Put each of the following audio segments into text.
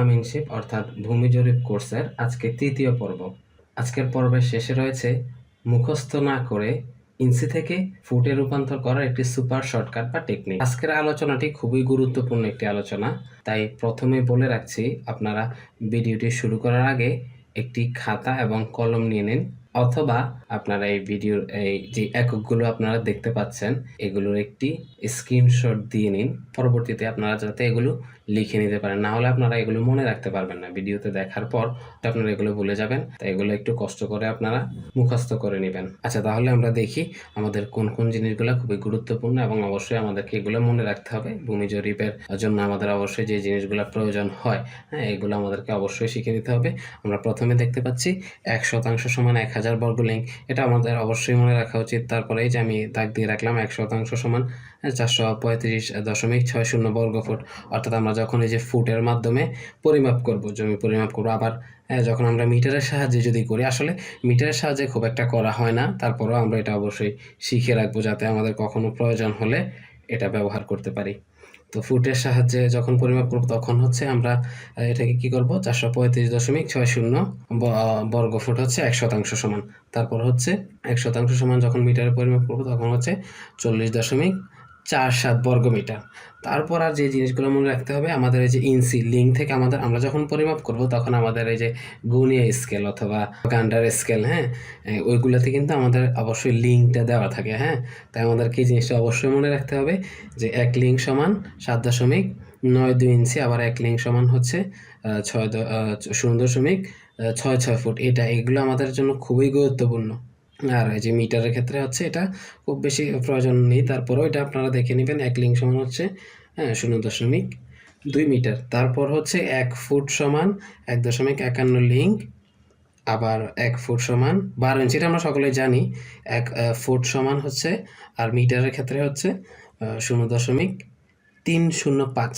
আমিনশিপ অর্থাৎ ভূমি জরিপ কোর্সের আজকে তৃতীয় পর্ব। আজকের পর্বের শেষে রয়েছে মুখস্থ না করে ইঞ্চি থেকে ফুটে রূপান্তর করার একটি সুপার শর্টকাট বা টেকনিক। আজকের আলোচনাটি খুবই গুরুত্বপূর্ণ একটি আলোচনা, তাই প্রথমে বলে রাখছি, আপনারা ভিডিওটি শুরু করার আগে একটি খাতা এবং কলম নিয়ে নিন, অথবা আপনারা এই ভিডিওর এই যে এককগুলো আপনারা দেখতে পাচ্ছেন, এগুলোর একটি স্ক্রিনশট দিয়ে নিন। পরবর্তীতে আপনারা যাতে এগুলো লিখে নিতে পারেন। না হলে আপনারা এগুলো মনে রাখতে পারবেন না। ভিডিওতে দেখার পর আপনারা এগুলো ভুলে যাবেন। তাই এগুলো একটু কষ্ট করে আপনারা মুখস্থ করে নেবেন। আচ্ছা তাহলে আমরা দেখি আমাদের কোন কোন জিনিসগুলো খুবই গুরুত্বপূর্ণ এবং অবশ্যই আমাদেরকে এগুলো মনে রাখতে হবে। ভূমি জরিপের জন্য আমাদের অবশ্যই যে জিনিসগুলো প্রয়োজন হয় হ্যাঁ এগুলো আমাদেরকে অবশ্যই শিখে নিতে হবে। আমরা প্রথমে দেখতে পাচ্ছি এক শতাংশ সমান এক হাজার বর্গ লিঙ্ক এটা আমাদের অবশ্যই মনে রাখা উচিত। তারপরে এই যে আমি দাগ দিয়ে রাখলাম, এক শতাংশ সমান চারশো পঁয়ত্রিশ দশমিক ছয় শূন্য বর্গ ফুট অর্থাৎ আমরা যখন এই যে ফুটের মাধ্যমে পরিমাপ করব, জমি পরিমাপ করব, আবার যখন আমরা মিটারের সাহায্যে যদি করি, আসলে মিটারের সাহায্যে খুব একটা করা হয় না। তারপরেও আমরা এটা অবশ্যই শিখে রাখব যাতে আমাদের কখনো প্রয়োজন হলে এটা ব্যবহার করতে পারি। তো ফুটের সাহায্যে যখন পরিমাপ করব, তখন হচ্ছে আমরা এটাকে কি করব? চারশো পঁয়ত্রিশ দশমিক ছয় শূন্য বর্গ ফুট হচ্ছে এক শতাংশ সমান। তারপর হচ্ছে এক শতাংশ সমান যখন মিটারে পরিমাপ করব, তখন হচ্ছে চল্লিশ দশমিক চার সাত বর্গ মিটার তারপর আর যে জিনিসগুলো মনে রাখতে হবে, আমাদের এই যে ইঞ্চি লিঙ্ক থেকে আমাদের, আমরা যখন পরিমাপ করব, তখন আমাদের এই যে গুনিয়া স্কেল অথবা গান্ডার স্কেল হ্যাঁ? ওইগুলোতে কিন্তু আমাদের অবশ্যই লিঙ্কটা দেওয়া থাকে হ্যাঁ? তাই আমাদেরকে এই জিনিসটা অবশ্যই মনে রাখতে হবে যে এক লিঙ্ক সমান সাত দশমিক নয় দুই ইঞ্চি, আবার এক লিঙ্ক সমান হচ্ছে ছয় শূন্য দশমিক ছয় ছয় ফুট। এটা, এগুলো আমাদের জন্য খুবই গুরুত্বপূর্ণ। আর এই যে মিটারের ক্ষেত্রে হচ্ছে এটা খুব বেশি প্রয়োজন নেই। তারপরেও এটা আপনারা দেখে নেবেন, এক লিঙ্ক সমান হচ্ছে হ্যাঁ শূন্য দশমিক দুই মিটার তারপর হচ্ছে এক ফুট সমান এক দশমিক একান্ন লিঙ্ক আবার এক ফুট সমান বারো ইঞ্চি এটা আমরা সকলেই জানি। এক ফুট সমান হচ্ছে, আর মিটারের ক্ষেত্রে হচ্ছে শূন্য দশমিক তিন শূন্য পাঁচ।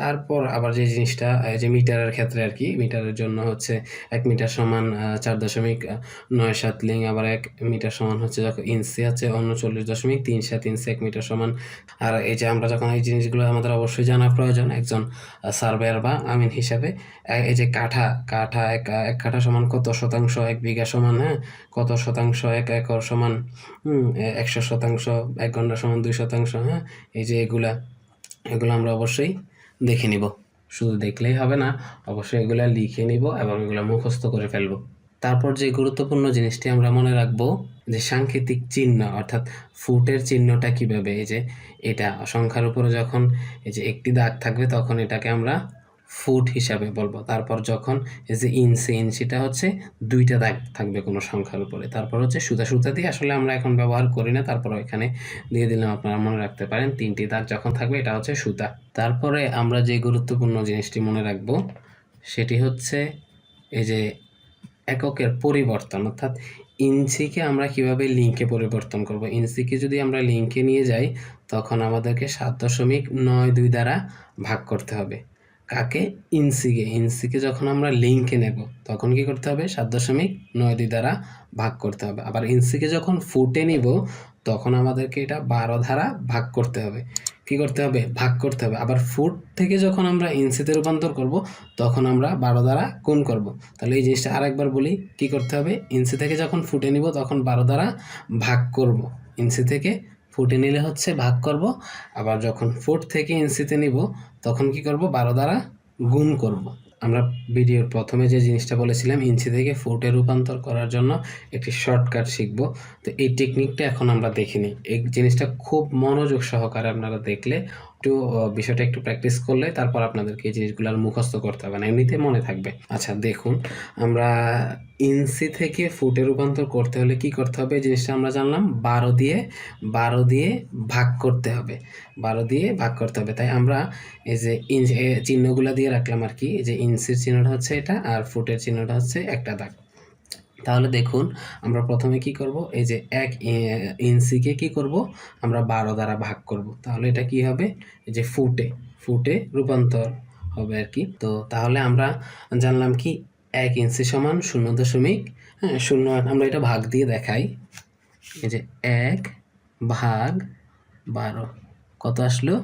তারপর আবার যে জিনিসটা যে মিটারের ক্ষেত্রে আর কি, মিটারের জন্য হচ্ছে এক মিটার সমান চার দশমিক নয় সাত লিং, আবার এক মিটার সমান হচ্ছে যখন ইঞ্চি আছে উনচল্লিশ দশমিক তিন সাত ইঞ্চি, এক মিটার সমান। আর এই যে আমরা যখন এই জিনিসগুলো আমাদের অবশ্যই জানা প্রয়োজন, একজন সার্ভেয়ার বা আমিন হিসাবে এই যে কাঠা কাঠা এক এক কাঠা সমান কত শতাংশ, এক বিঘা সমান হ্যাঁ? কত শতাংশ, এক একর সমান একশো শতাংশ, এক ঘণ্টা সমান দুই শতাংশ হ্যাঁ? এই যে এগুলা, এগুলো আমরা অবশ্যই দেখে নিব। শুধু দেখলেই হবে না, অবশ্যই এগুলো লিখে নিব এবং এগুলো মুখস্থ করে ফেলব। তারপর যে গুরুত্বপূর্ণ জিনিসটি আমরা মনে রাখব, যে সাংকেতিক চিহ্ন, অর্থাৎ ফুটের চিহ্নটা কীভাবে, এই যে এটা, সংখ্যার উপরে যখন এই যে একটি দাগ থাকবে, তখন এটাকে আমরা ফুট হিসাবে বলব। তারপর যখন এই যে ইঞ্চি ইঞ্চিটা হচ্ছে দুইটা দাগ থাকবে কোনো সংখ্যার উপরে। তারপর হচ্ছে সুতা সুতা দিয়ে আসলে আমরা এখন ব্যবহার করি না। তারপর এখানে দিয়ে দিলাম, আপনারা মনে রাখতে পারেন, তিনটি দাগ যখন থাকবে এটা হচ্ছে সুতা। তারপরে আমরা যে গুরুত্বপূর্ণ জিনিসটি মনে রাখব, সেটি হচ্ছে এই যে এককের পরিবর্তন। অর্থাৎ ইঞ্চিকে আমরা কীভাবে লিঙ্কে পরিবর্তন করব? ইঞ্চিকে যদি আমরা লিঙ্কে নিয়ে যাই, তখন আমাদেরকে সাত দশমিক নয় দুই দ্বারা ভাগ করতে হবে। কাকে? ইনসিকে। ইনসিকে যখন আমরা লিঙ্কে নেব, তখন কি করতে হবে? সাত দশমিক নয় দুই দ্বারা ভাগ করতে হবে। আবার ইনসিকে যখন ফুটে নিব, তখন আমাদেরকে এটা বারো দ্বারা ভাগ করতে হবে। কি করতে হবে? ভাগ করতে হবে। আবার ফুট থেকে যখন আমরা ইঞ্চিতে রূপান্তর করব, তখন আমরা বারো দ্বারা গুণ করব। তাহলে এই জিনিসটা আরেকবার বলি, কি করতে হবে? ইঞ্চি থেকে যখন ফুটে নিব, তখন বারো দ্বারা ভাগ করব। ইঞ্চি থেকে ফুটে নিলে হচ্ছে ভাগ করব। আবার যখন ফুট থেকে ইঞ্চিতে নিব, তখন কি করব? বারো দ্বারা গুণ করব। আমরা ভিডিওর প্রথমে যে জিনিসটা বলেছিলাম ইঞ্চি থেকে ফুটে রূপান্তর করার জন্য একটি শর্টকাট শিখব। তো এই টেকনিকটা এখন আমরা দেখিনি। এই জিনিসটা খুব মনোযোগ সহকারে আপনারা দেখলে একটু বিষয়টা একটু প্র্যাকটিস করলে তারপর আপনাদেরকে এই জিনিসগুলো আর মুখস্থ করতে হবে না। এমনিতে মনে থাকবে। আচ্ছা দেখুন, আমরা ইঞ্চি থেকে ফুটে রূপান্তর করতে হলে কি করতে হবে? জিনিসটা আমরা জানলাম। বারো দিয়ে বারো দিয়ে ভাগ করতে হবে। বারো দিয়ে ভাগ করতে হবে। তাই আমরা এই যে ইঞ্চ চিহ্নগুলো দিয়ে রাখলাম আর কি। যে ইঞ্চির চিহ্নটা হচ্ছে এটা আর ফুটের চিহ্নটা হচ্ছে একটা দাগ। তাহলে দেখুন, আমরা প্রথমে কি করব? এই যে এক ইঞ্চিকে কি করব? আমরা বারো দ্বারা ভাগ করব। তাহলে এটা কি হবে? এই যে ফুটে ফুটে রূপান্তর হবে আর কি। তো তাহলে আমরা জানলাম কি, এক ইঞ্চি সমান শূন্য দশমিক হ্যাঁ শূন্য আমরা এটা ভাগ দিয়ে দেখাই। এই যে এক ভাগ বারো। কত আসলো?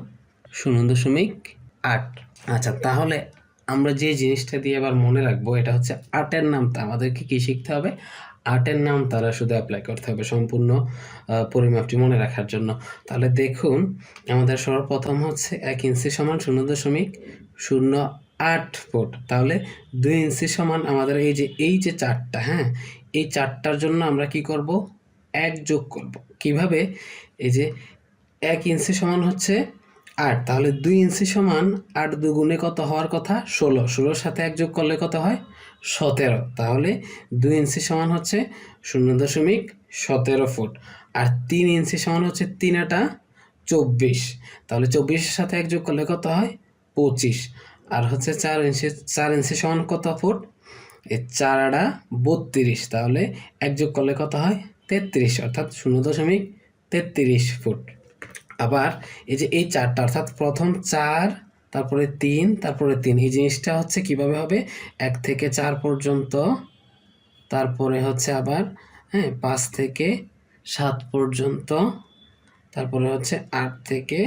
শূন্য দশমিক আট। আচ্ছা তাহলে আমরা যে জিনিসটা দিয়ে আবার মনে রাখব, এটা হচ্ছে আটের নামতা আমাদেরকে কী শিখতে হবে? আর্টের নাম তারা শুধু অ্যাপ্লাই করতে হবে সম্পূর্ণ পরিমাপটি মনে রাখার জন্য। তাহলে দেখুন, আমাদের সর্বপ্রথম হচ্ছে এক ইঞ্চি সমান শূন্য দশমিক শূন্য আট ফুট। তাহলে দুই ইঞ্চি সমান আমাদের এই যে এই যে চারটা হ্যাঁ? এই চারটার জন্য আমরা কি করব? এক যোগ করব। কীভাবে? এই যে, এক ইঞ্চি সমান হচ্ছে আট, তাহলে দুই ইঞ্চি সমান আট দুগুণে কত হওয়ার কথা? ষোলো। ষোলোর সাথে এক যোগ করলে কত হয়? সতেরো। তাহলে দুই ইঞ্চি সমান হচ্ছে শূন্য দশমিক সতেরো ফুট। আর তিন ইঞ্চি সমান হচ্ছে তিন আটা চব্বিশ। তাহলে চব্বিশের সাথে এক যোগ করলে কত হয়? পঁচিশ। আর হচ্ছে চার ইঞ্চি চার ইঞ্চি সমান কত ফুট? এই চার আটা বত্রিশ। তাহলে এক যোগ করলে কত হয়? তেত্রিশ। অর্থাৎ শূন্য দশমিক তেত্রিশ ফুট। আবার এই যে এই চারটা, অর্থাৎ প্রথম চার, তারপরে তিন তারপরে তিন। এই জিনিসটা হচ্ছে কীভাবে হবে? এক থেকে চার পর্যন্ত, তারপরে হচ্ছে আবার হ্যাঁ পাঁচ থেকে সাত পর্যন্ত, তারপরে হচ্ছে আট থেকে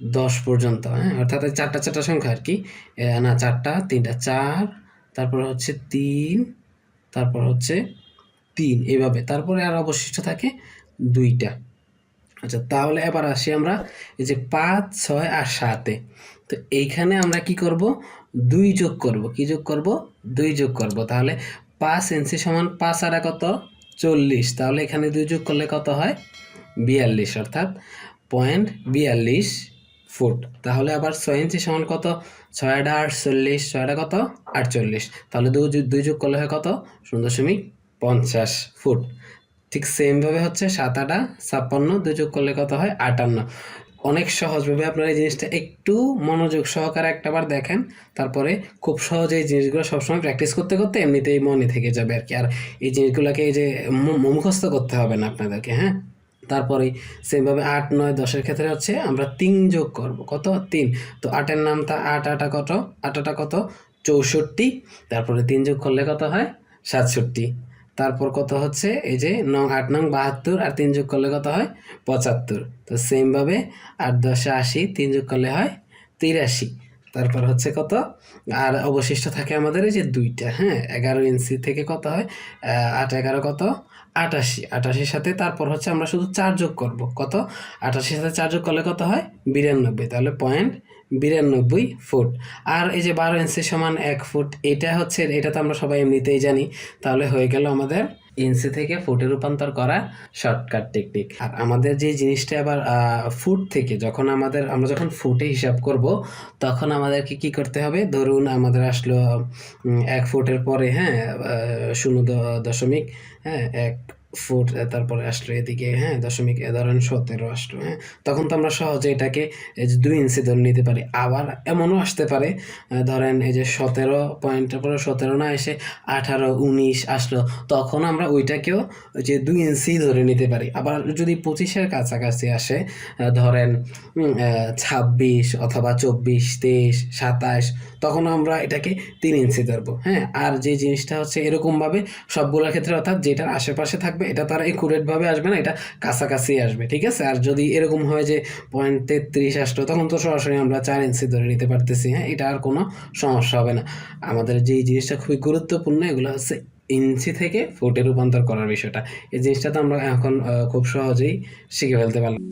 দশ পর্যন্ত হ্যাঁ? অর্থাৎ চারটা চারটা সংখ্যা আর কি। না, চারটা, তিনটা, চার, তারপরে হচ্ছে তিন, তারপর হচ্ছে তিন। এভাবে তারপরে আর অবশিষ্ট থাকে দুইটা। আচ্ছা তাহলে এবার আসি আমরা এই যে পাঁচ, ছয় আর সাতে। তো এইখানে আমরা কি করব? দুই যোগ করব। কি যোগ করব? দুই যোগ করব। তাহলে পাঁচ ইঞ্চি সমান পাঁচ আড়া কত? চল্লিশ। তাহলে এখানে দুই যোগ করলে কত হয়? বিয়াল্লিশ। অর্থাৎ পয়েন্ট বিয়াল্লিশ ফুট। তাহলে আবার ছয় ইঞ্চি সমান কত? ছয়টা আটচল্লিশ, ছয়টা কত? আটচল্লিশ। তাহলে দুই দুই যোগ করলে হয় কত? শূন্য দশমিক পঞ্চাশ ফুট। ঠিক সেমভাবে হচ্ছে সাত আটা ছাপ্পান্ন, দুই যোগ করলে কত হয়? আটান্ন। অনেক সহজভাবে আপনারা এই জিনিসটা একটু মনোযোগ সহকারে একটাবার দেখেন, তারপরে খুব সহজে এই জিনিসগুলো সবসময় প্র্যাকটিস করতে করতে এমনিতেই মনে থেকে যাবে আর কি। আর এই জিনিসগুলোকে এই যে মুখস্থ করতে হবে না আপনাদেরকে হ্যাঁ? তারপরে সেমভাবে আট, নয়, দশের ক্ষেত্রে হচ্ছে আমরা তিন যোগ করব। কত? তিন। তো আটের নামটা আট, আটা কত? আট, আটা কত? চৌষট্টি। তারপরে তিন যোগ করলে কত হয়? সাতষট্টি। তারপর কত হচ্ছে? এই যে নং আট নং বাহাত্তর আর তিন যোগ করলে কত হয়? পঁচাত্তর। তো সেমভাবে আট দশে আশি, তিন যোগ করলে হয় তিরাশি। তারপর হচ্ছে কত? আর অবশিষ্ট থাকে আমাদের এই যে দুইটা হ্যাঁ? এগারো ইঞ্চি থেকে কত হয়? আট এগারো কত? আটাশি। আটাশির সাথে তারপর হচ্ছে আমরা শুধু চার যোগ করব। কত? আটাশির সাথে চার যোগ করলে কত হয়? বিরানব্বই। তাহলে পয়েন্ট বিরানব্বই ফুট। আর এই যে বারো ইঞ্চি সমান এক ফুট, এটা হচ্ছে, এটা তো আমরা সবাই এমনিতেই জানি, তাহলে হয়ে গেল আমাদের ইঞ্চি থেকে ফুটে রূপান্তর করা শর্টকাট টেকনিক আর আমাদের যে জিনিসটা আবার ফুট থেকে, যখন আমাদের, আমরা যখন ফুটে হিসাব করব, তখন আমাদেরকে কি করতে হবে? ধরুন আমাদের আসলো এক ফুটের পরে হ্যাঁ শূন্য দশমিক হ্যাঁ এক ফুট তারপরে আসলো এদিকে হ্যাঁ দশমিক ধরেন সতেরো আসলো হ্যাঁ। তখন তো আমরা সহজে এটাকে এই যে দুই ইঞ্চি ধরে নিতে পারি। আবার এমনও আসতে পারে ধরেন এই যে সতেরো পয়েন্টের পরে সতেরো না এসে আঠারো উনিশ আসলো, তখন আমরা ওইটাকেও, ওই যে দুই ইঞ্চি ধরে নিতে পারি। আবার যদি পঁচিশের কাছাকাছি আসে ধরেন ছাব্বিশ অথবা চব্বিশ, তেইশ, সাতাশ, তখন আমরা এটাকে তিন ইঞ্চি ধরবো হ্যাঁ। আর যে জিনিসটা হচ্ছে এরকমভাবে সবগুলোর ক্ষেত্রে, অর্থাৎ যেটার আশেপাশে থাকবে এটা তার একুরেটভাবে আসবে না, এটা কাছাকাছি আসবে, ঠিক আছে? আর যদি এরকম হয় যে পয়েন্ট তেত্রিশ আসলো, তখন তো সরাসরি আমরা চার ইঞ্চি ধরে নিতে পারতেছি হ্যাঁ? এটা আর কোনো সমস্যা হবে না। আমাদের যে জিনিসটা খুবই গুরুত্বপূর্ণ, এগুলো হচ্ছে ইঞ্চি থেকে ফুটে রূপান্তর করার বিষয়টা। এই জিনিসটা তো আমরা এখন খুব সহজেই শিখে ফেলতে পারলাম।